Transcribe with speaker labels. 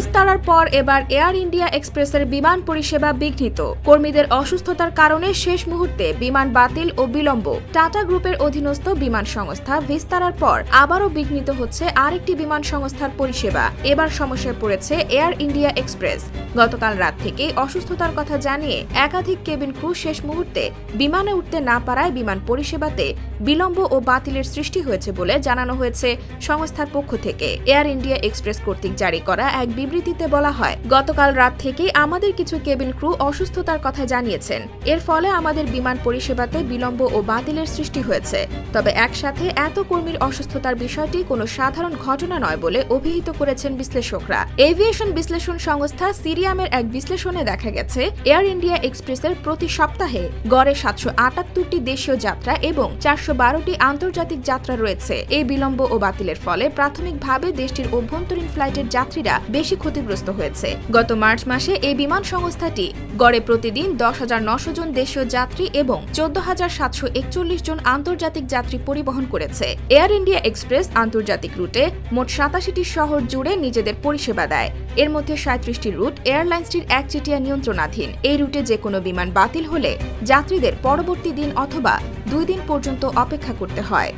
Speaker 1: বিস্তারার পর এবার air India এক্সপ্রেসের বিমান পরিষেবা বিঘ্নিত। কর্মীদের অসুস্থতার কারণে শেষ মুহূর্তে বিমান বাতিল ও বিলম্ব। টাটা গ্রুপের অধীনস্থ বিমান সংস্থা বিস্তারার পর আবারও বিঘ্নিত হচ্ছে আরেকটি বিমান সংস্থার পরিষেবা। এবার সমস্যায় পড়েছে এয়ার ইন্ডিয়া এক্সপ্রেস। গতকাল রাত থেকে অসুস্থতার কথা জানিয়ে একাধিক কেবিন ক্রু শেষ মুহূর্তে বিমানে উঠতে না পারায় বিমান পরিষেবাতে বিলম্ব ও বাতিলের সৃষ্টি হয়েছে বলে জানানো হয়েছে সংস্থার পক্ষ থেকে। এয়ার ইন্ডিয়া এক্সপ্রেস কর্তৃক জারি করা এক বিবৃতিতে বলা হয়, গতকাল রাত থেকেই আমাদের কিছু কেবিন ক্রু অসুস্থতার কথা জানিয়েছেন। এর ফলে আমাদের বিমান পরিষেবাতে বিলম্ব ও বাতিলের সৃষ্টি হয়েছে। তবে একসাথে এত কর্মীর অসুস্থতার বিষয়টি কোনো সাধারণ ঘটনা নয় বলে অভিহিত করেছেন বিশ্লেষকরা। এভিয়েশন বিশ্লেষণ সংস্থা সিরিয়ামের এক বিশ্লেষণে দেখা গেছে, এয়ার ইন্ডিয়া এক্সপ্রেসের প্রতি সপ্তাহে গড়ে সাতশো আটাত্তরটি দেশীয় যাত্রা এবং চারশো বারোটি আন্তর্জাতিক যাত্রা রয়েছে। এই বিলম্ব ও বাতিলের ফলে প্রাথমিকভাবে দেশটির অভ্যন্তরীণ ফ্লাইটের যাত্রীরা বেশি ক্ষতিগ্রস্ত হয়েছে। গত মার্চ মাসে এই বিমান সংস্থাটি গড়ে প্রতিদিন দশ হাজার নশো জন দেশীয় যাত্রী এবং চোদ্দ হাজার সাতশো একচল্লিশ জন আন্তর্জাতিক যাত্রী পরিবহন করেছে। এয়ার ইন্ডিয়া এক্সপ্রেস আন্তর্জাতিক রুটে মোট সাতাশিটি শহর জুড়ে নিজেদের পরিষেবা দেয়। এর মধ্যে সাঁত্রিশটি রুট এয়ারলাইন্সটির একচেটিয়া নিয়ন্ত্রণাধীন। এই রুটে যে কোনো বিমান বাতিল হলে যাত্রীদের পরবর্তী দিন অথবা দুই দিন পর্যন্ত অপেক্ষা করতে হয়।